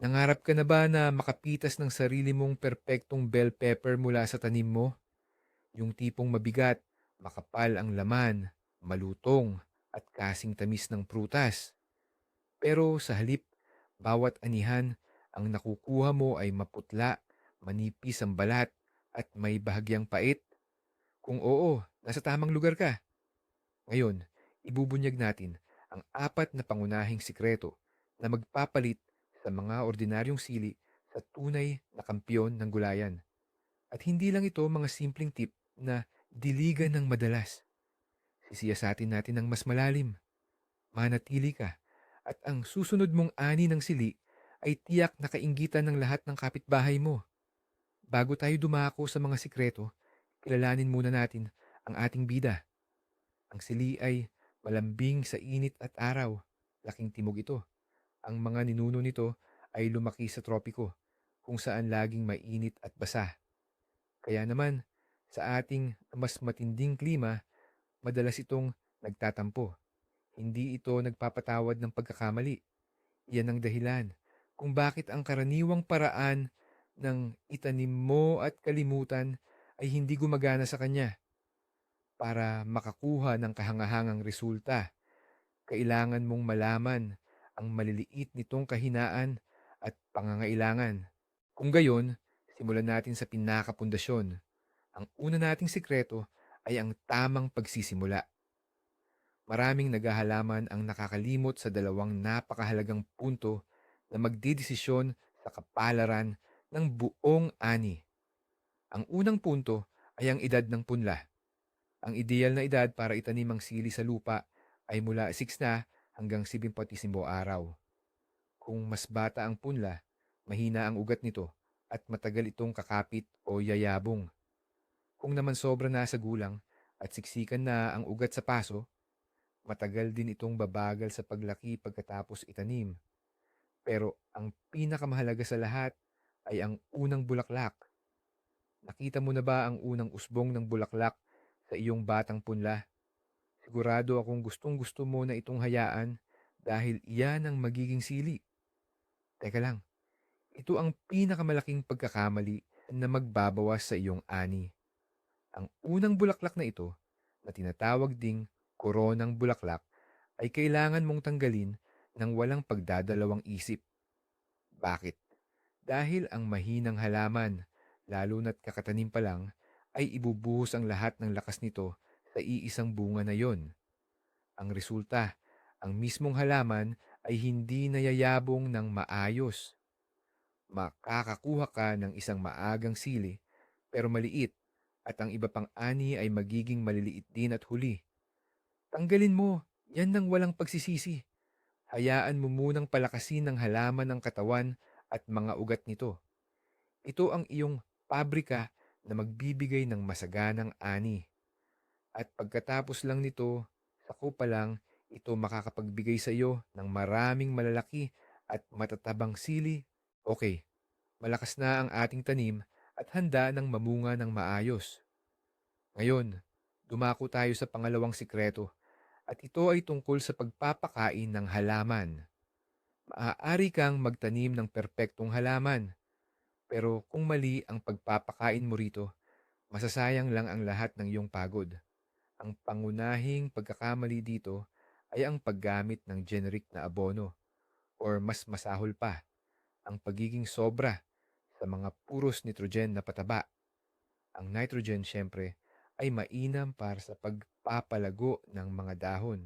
Nangarap ka na ba na makapitas ng sarili mong perpektong bell pepper mula sa tanim mo? Yung tipong mabigat, makapal ang laman, malutong, at kasing tamis ng prutas. Pero sa halip, bawat anihan, ang nakukuha mo ay maputla, manipis ang balat, at may bahagyang pait. Kung oo, nasa tamang lugar ka. Ngayon, ibubunyag natin ang apat na pangunahing sikreto na magpapalit sa mga ordinaryong sili sa tunay na kampyon ng gulayan. At hindi lang ito mga simpleng tip na diligan ng madalas. Sisiyasatin natin ng mas malalim. Manatili ka at ang susunod mong ani ng sili ay tiyak na kainggitan ng lahat ng kapitbahay mo. Bago tayo dumako sa mga sikreto, kilalanin muna natin ang ating bida. Ang sili ay malambing sa init at araw. Laking timog ito. Ang mga ninuno nito ay lumaki sa tropiko, kung saan laging mainit at basa. Kaya naman, sa ating mas matinding klima, madalas itong nagtatampo. Hindi ito nagpapatawad ng pagkakamali. Iyan ang dahilan kung bakit ang karaniwang paraan ng itanim mo at kalimutan ay hindi gumagana sa kanya. Para makakuha ng kahangahangang resulta, kailangan mong malaman ang maliliit nitong kahinaan at pangangailangan. Kung gayon, simulan natin sa pinakapundasyon. Ang una nating sikreto ay ang tamang pagsisimula. Maraming naghahalaman ang nakakalimot sa dalawang napakahalagang punto na magdidesisyon sa kapalaran ng buong ani. Ang unang punto ay ang edad ng punla. Ang ideal na edad para itanim ang sili sa lupa ay mula 6 na hanggang 75 araw. Kung mas bata ang punla, mahina ang ugat nito at matagal itong kakapit o yayabong. Kung naman sobra na sa gulang at siksikan na ang ugat sa paso, matagal din itong babagal sa paglaki pagkatapos itanim. Pero ang pinakamahalaga sa lahat ay ang unang bulaklak. Nakita mo na ba ang unang usbong ng bulaklak sa iyong batang punla? Sigurado akong gustong gusto mo na itong hayaan dahil iyan ang magiging sili. Teka lang, ito ang pinakamalaking pagkakamali na magbabawas sa iyong ani. Ang unang bulaklak na ito, na tinatawag ding koronang bulaklak, ay kailangan mong tanggalin ng walang pagdadalawang isip. Bakit? Dahil ang mahinang halaman, lalo na't kakatanim pa lang, ay ibubuhos ang lahat ng lakas nito sa iisang bunga na yon. Ang resulta, ang mismong halaman ay hindi nayayabong ng maayos. Makakakuha ka ng isang maagang sili pero maliit at ang iba pang ani ay magiging maliliit din at huli. Tanggalin mo, yan nang walang pagsisisi. Hayaan mo munang palakasin ng halaman ng katawan at mga ugat nito. Ito ang iyong pabrika na magbibigay ng masaganang ani. At pagkatapos lang nito, sako pa lang, ito makakapagbigay sa iyo ng maraming malalaki at matatabang sili. Okay, malakas na ang ating tanim at handa ng mamunga ng maayos. Ngayon, dumako tayo sa pangalawang sikreto at ito ay tungkol sa pagpapakain ng halaman. Maaari kang magtanim ng perpektong halaman, pero kung mali ang pagpapakain mo rito, masasayang lang ang lahat ng iyong pagod. Ang pangunahing pagkakamali dito ay ang paggamit ng generic na abono or mas masahol pa, ang pagiging sobra sa mga puros nitrogen na pataba. Ang nitrogen syempre ay mainam para sa pagpapalago ng mga dahon.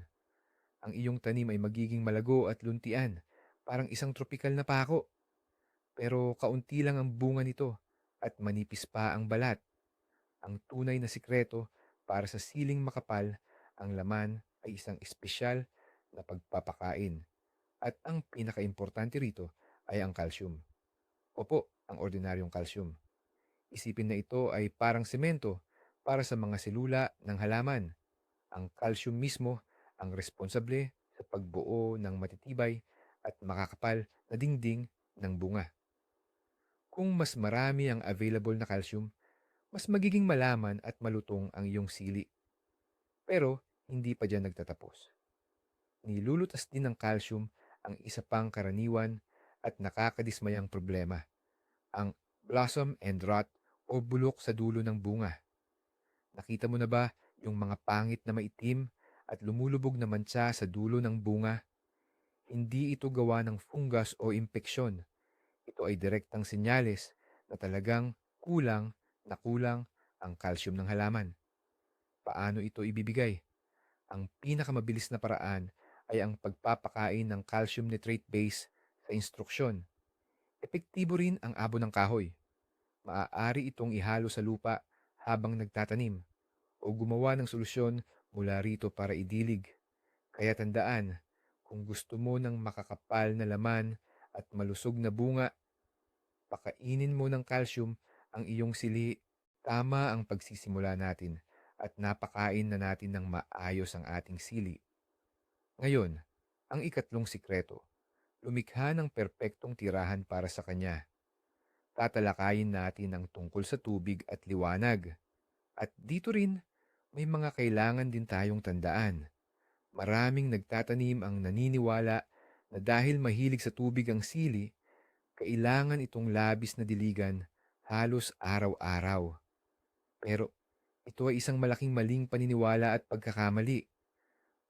Ang iyong tanim ay magiging malago at luntian, parang isang tropikal na pako. Pero kaunti lang ang bunga nito at manipis pa ang balat. Ang tunay na sikreto para sa siling makapal, ang laman ay isang espesyal na pagpapakain. At ang pinakaimportante rito ay ang calcium. Opo, ang ordinaryong calcium. Isipin na ito ay parang semento para sa mga selula ng halaman. Ang calcium mismo ang responsable sa pagbuo ng matitibay at makakapal na dingding ng bunga. Kung mas marami ang available na calcium, mas magiging malaman at malutong ang iyong sili. Pero hindi pa dyan nagtatapos. Nilulutas din ng calcium ang isa pang karaniwan, at nakakadismayang problema, ang blossom and rot o bulok sa dulo ng bunga. Nakita mo na ba yung mga pangit na maitim at lumulubog na mantsa sa dulo ng bunga? Hindi ito gawa ng fungus o impeksyon. Ito ay direktang senyales na talagang kulang na kulang ang calcium ng halaman. Paano ito ibibigay? Ang pinakamabilis na paraan ay ang pagpapakain ng calcium nitrate base sa instruksyon. Epektibo rin ang abo ng kahoy. Maaari itong ihalo sa lupa habang nagtatanim o gumawa ng solusyon mula rito para idilig. Kaya tandaan, kung gusto mo ng makakapal na laman at malusog na bunga, pakainin mo ng calcium ang iyong sili. Tama ang pagsisimula natin at napakain na natin ng maayos ang ating sili. Ngayon, ang ikatlong sikreto, lumikha ng perpektong tirahan para sa kanya. Tatalakayin natin ang tungkol sa tubig at liwanag. At dito rin, may mga kailangan din tayong tandaan. Maraming nagtatanim ang naniniwala na dahil mahilig sa tubig ang sili, kailangan itong labis na diligan halos araw-araw. Pero ito ay isang malaking maling paniniwala at pagkakamali.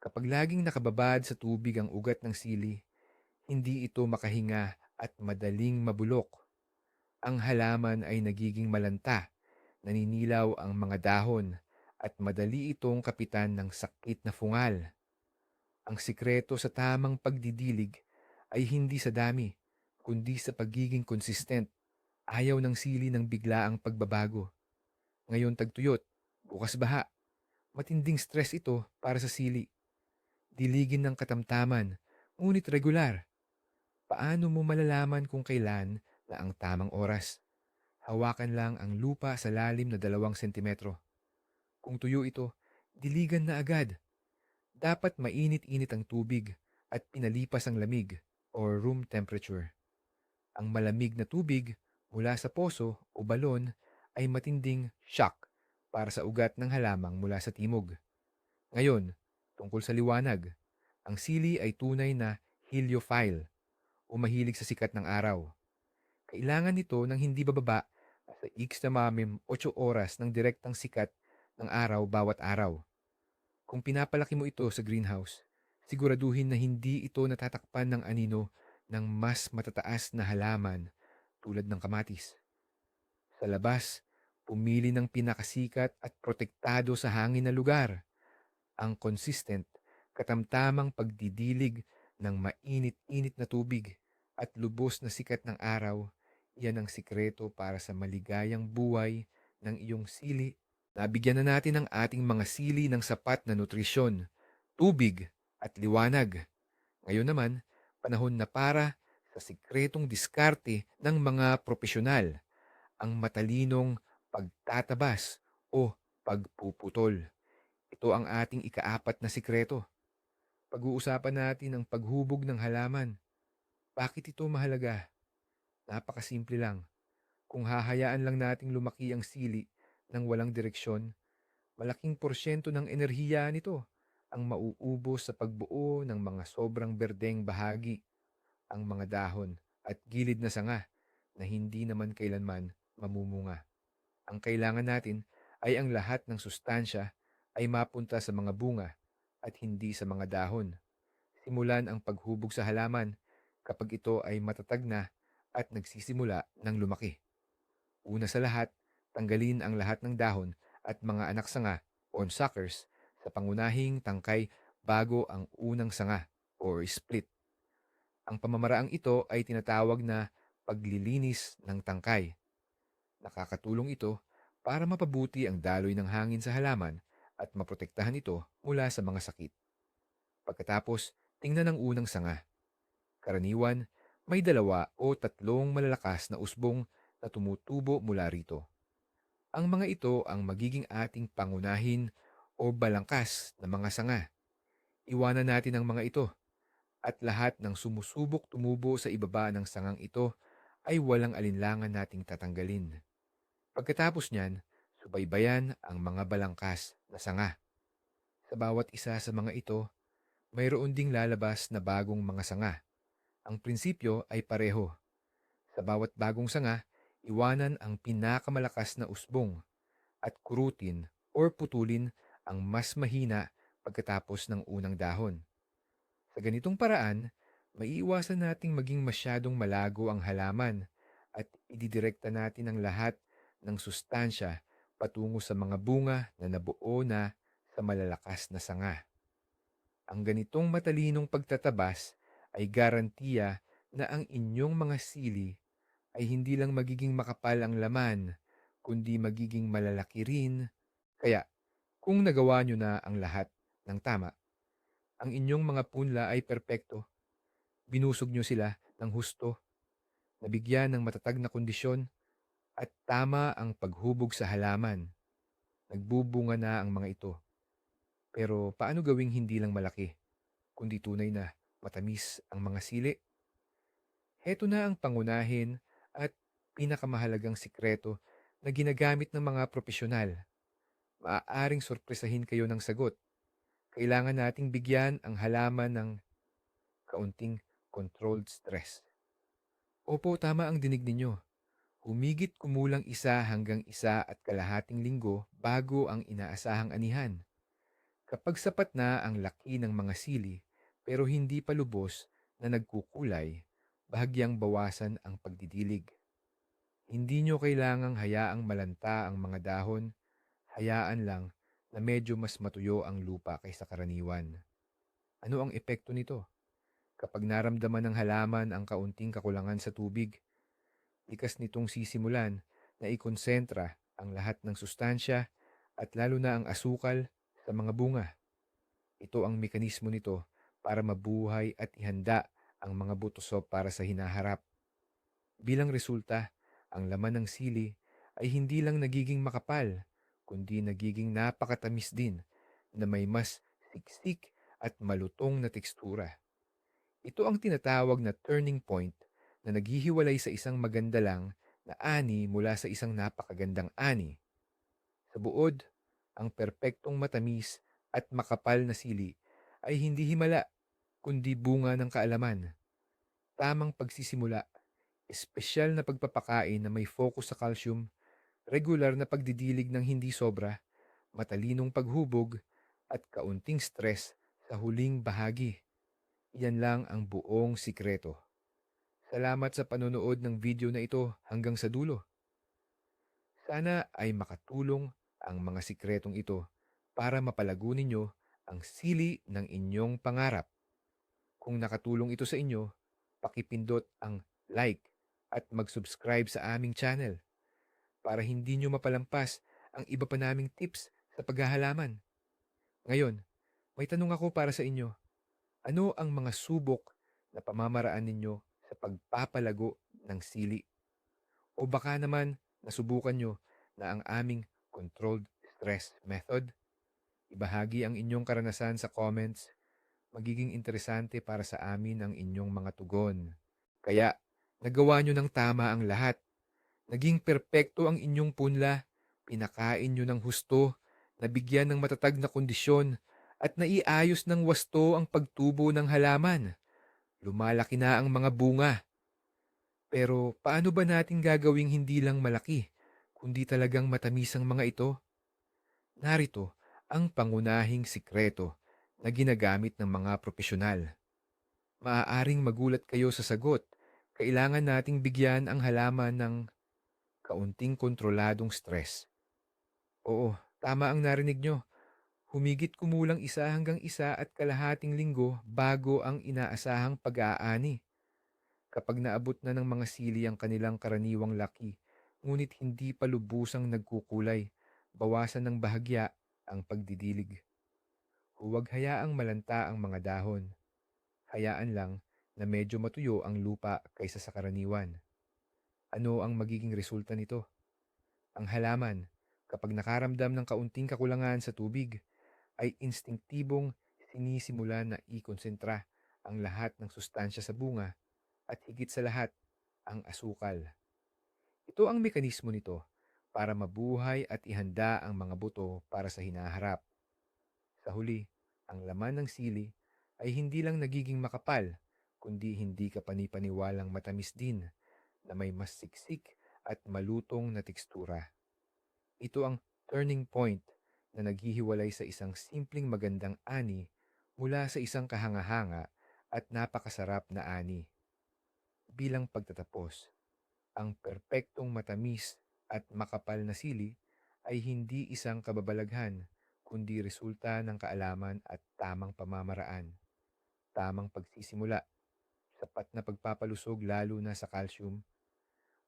Kapag laging nakababad sa tubig ang ugat ng sili, hindi ito makahinga at madaling mabulok. Ang halaman ay nagiging malanta, naninilaw ang mga dahon, at madali itong kapitan ng sakit na fungal. Ang sikreto sa tamang pagdidilig ay hindi sa dami, kundi sa pagiging consistent. Ayaw ng sili ng biglaang pagbabago. Ngayon tagtuyot, bukas baha. Matinding stress ito para sa sili. Diligin ng katamtaman, ngunit regular. Paano mo malalaman kung kailan na ang tamang oras? Hawakan lang ang lupa sa lalim na dalawang sentimetro. Kung tuyo ito, diligan na agad. Dapat mainit-init ang tubig at pinalipas ang lamig or room temperature. Ang malamig na tubig mula sa poso o balon ay matinding shock para sa ugat ng halamang mula sa timog. Ngayon, tungkol sa liwanag, ang sili ay tunay na heliophile o mahilig sa sikat ng araw. Kailangan nito ng hindi bababa sa x na mamim 8 oras ng direktang sikat ng araw bawat araw. Kung pinapalaki mo ito sa greenhouse, siguraduhin na hindi ito natatakpan ng anino ng mas matataas na halaman tulad ng kamatis. Sa labas, pumili ng pinakasikat at protektado sa hangin na lugar. Ang consistent, katamtamang pagdidilig ng mainit-init na tubig at lubos na sikat ng araw, yan ang sikreto para sa maligayang buhay ng iyong sili. Nabigyan na natin ang ating mga sili ng sapat na nutrisyon, tubig at liwanag. Ngayon naman, panahon na para sa sikretong diskarte ng mga profesional, ang matalinong pagtatabas o pagpuputol. Ito ang ating ikaapat na sikreto. Pag-uusapan natin ang paghubog ng halaman. Bakit ito mahalaga? Napakasimple lang. Kung hahayaan lang nating lumaki ang sili ng walang direksyon, malaking porsyento ng enerhiya nito ang mauubos sa pagbuo ng mga sobrang berdeng bahagi ang mga dahon at gilid na sanga na hindi naman kailanman mamumunga. Ang kailangan natin ay ang lahat ng sustansya ay mapunta sa mga bunga at hindi sa mga dahon. Simulan ang paghubog sa halaman kapag ito ay matatag na at nagsisimula ng lumaki. Una sa lahat, tanggalin ang lahat ng dahon at mga anak sanga o suckers sa pangunahing tangkay bago ang unang sanga or split. Ang pamamaraang ito ay tinatawag na paglilinis ng tangkay. Nakakatulong ito para mapabuti ang daloy ng hangin sa halaman at maprotektahan ito mula sa mga sakit. Pagkatapos, tingnan ang unang sanga. Karaniwan, may dalawa o tatlong malalakas na usbong na tumutubo mula rito. Ang mga ito ang magiging ating pangunahin o balangkas na mga sanga. Iwanan natin ang mga ito at lahat ng sumusubok tumubo sa ibaba ng sangang ito ay walang alinlangan nating tatanggalin. Pagkatapos niyan, subaybayan ang mga balangkas na sanga. Sa bawat isa sa mga ito, mayroon ding lalabas na bagong mga sanga Ang prinsipyo ay pareho. Sa bawat bagong sanga, iwanan ang pinakamalakas na usbong at kurutin or putulin ang mas mahina pagkatapos ng unang dahon. Sa ganitong paraan, maiiwasan nating maging masyadong malago ang halaman at ididirekta natin ang lahat ng sustansya patungo sa mga bunga na nabuo na sa malalakas na sanga. Ang ganitong matalinong pagtatabas ay garantiya na ang inyong mga sili ay hindi lang magiging makapal ang laman, kundi magiging malalaki rin. Kaya, kung nagawa nyo na ang lahat ng tama, ang inyong mga punla ay perpekto. Binusog nyo sila ng husto, nabigyan ng matatag na kondisyon, at tama ang paghubog sa halaman. Nagbubunga na ang mga ito. Pero paano gawing hindi lang malaki, kundi tunay na matamis ang mga sili? Heto na ang pangunahin at pinakamahalagang sikreto na ginagamit ng mga profesional. Maaaring sorpresahin kayo ng sagot. Kailangan nating bigyan ang halaman ng kaunting controlled stress. Opo, tama ang dinig ninyo. Humigit kumulang isa hanggang isa at kalahating linggo bago ang inaasahang anihan. Kapag sapat na ang laki ng mga sili pero hindi pa lubos na nagkukulay, bahagyang bawasan ang pagdidilig. Hindi nyo kailangang hayaang malanta ang mga dahon, hayaan lang na medyo mas matuyo ang lupa kaysa karaniwan. Ano ang epekto nito? Kapag naramdaman ng halaman ang kaunting kakulangan sa tubig, likas nitong sisimulan na ikonsentra ang lahat ng sustansya at lalo na ang asukal sa mga bunga. Ito ang mekanismo nito para mabuhay at ihanda ang mga butoso para sa hinaharap. Bilang resulta, ang laman ng sili ay hindi lang nagiging makapal, kundi nagiging napakatamis din na may mas siksik at malutong na tekstura. Ito ang tinatawag na turning point na naghihiwalay sa isang maganda lang na ani mula sa isang napakagandang ani. Sa buod, ang perpektong matamis at makapal na sili ay hindi himala, kundi bunga ng kaalaman. Tamang pagsisimula, espesyal na pagpapakain na may focus sa calcium, regular na pagdidilig ng hindi sobra, matalinong paghubog, at kaunting stress sa huling bahagi. Yan lang ang buong sikreto. Salamat sa panonood ng video na ito hanggang sa dulo. Sana ay makatulong ang mga sikretong ito para mapalago ninyo ang sili ng inyong pangarap. Kung nakatulong ito sa inyo, pakipindot ang like at mag-subscribe sa aming channel para hindi nyo mapalampas ang iba pa naming tips sa paghahalaman. Ngayon, may tanong ako para sa inyo. Ano ang mga subok na pamamaraan ninyo sa pagpapalago ng sili? O baka naman nasubukan nyo na ang aming controlled stress method? Ibahagi ang inyong karanasan sa comments. Magiging interesante para sa amin ang inyong mga tugon. Kaya, nagawa nyo ng tama ang lahat. Naging perpekto ang inyong punla. Pinakain nyo ng husto, nabigyan ng matatag na kondisyon, at naiayos ng wasto ang pagtubo ng halaman. Lumalaki na ang mga bunga. Pero paano ba natin gagawing hindi lang malaki, kundi talagang matamis ang mga ito? Narito ang pangunahing sikreto na ginagamit ng mga profesional. Maaaring magulat kayo sa sagot. Kailangan nating bigyan ang halaman ng kaunting kontroladong stress. Oo, tama ang narinig nyo. Humigit kumulang isa hanggang isa at kalahating linggo bago ang inaasahang pag-aani. Kapag naabot na ng mga sili ang kanilang karaniwang laki, ngunit hindi pa lubusang nagkukulay, bawasan ng bahagya ang pagdidilig. Huwag hayaang malanta ang mga dahon. Hayaan lang na medyo matuyo ang lupa kaysa sa karaniwan. Ano ang magiging resulta nito? Ang halaman, kapag nakaramdam ng kaunting kakulangan sa tubig, ay instinktibong sinisimula na ikonsentra ang lahat ng sustansya sa bunga at higit sa lahat ang asukal. Ito ang mekanismo nito para mabuhay at ihanda ang mga buto para sa hinaharap. Sa huli, ang laman ng sili ay hindi lang nagiging makapal, kundi hindi ka panipaniwalang matamis din na may mas siksik at malutong na tekstura. Ito ang turning point na naghihiwalay sa isang simpleng magandang ani mula sa isang kahanga-hanga at napakasarap na ani. Bilang pagtatapos, ang perpektong matamis at makapal na sili ay hindi isang kababalaghan, kundi resulta ng kaalaman at tamang pamamaraan. Tamang pagsisimula, sapat na pagpapalusog lalo na sa calcium,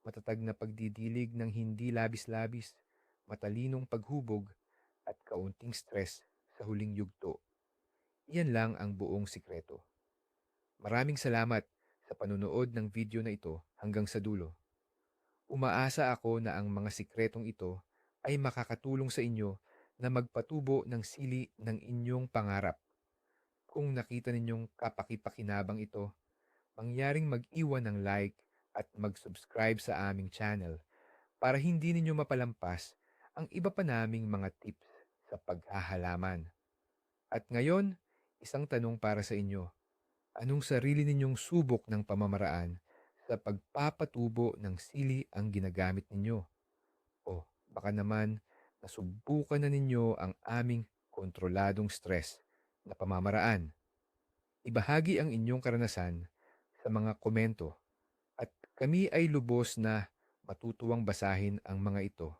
matatag na pagdidilig ng hindi labis-labis, matalinong paghubog, at kaunting stress sa huling yugto. Iyan lang ang buong sikreto. Maraming salamat sa panunood ng video na ito hanggang sa dulo. Umaasa ako na ang mga sikretong ito ay makakatulong sa inyo na magpatubo ng sili ng inyong pangarap. Kung nakita ninyong kapakipakinabang ito, mangyaring mag-iwan ng like at mag-subscribe sa aming channel para hindi ninyo mapalampas ang iba pa naming mga tips sa paghahalaman. At ngayon, isang tanong para sa inyo. Anong sarili ninyong subok ng pamamaraan sa pagpapatubo ng sili ang ginagamit ninyo? O baka naman nasubukan na ninyo ang aming kontroladong stress na pamamaraan. Ibahagi ang inyong karanasan sa mga komento kami ay lubos na matutuwang basahin ang mga ito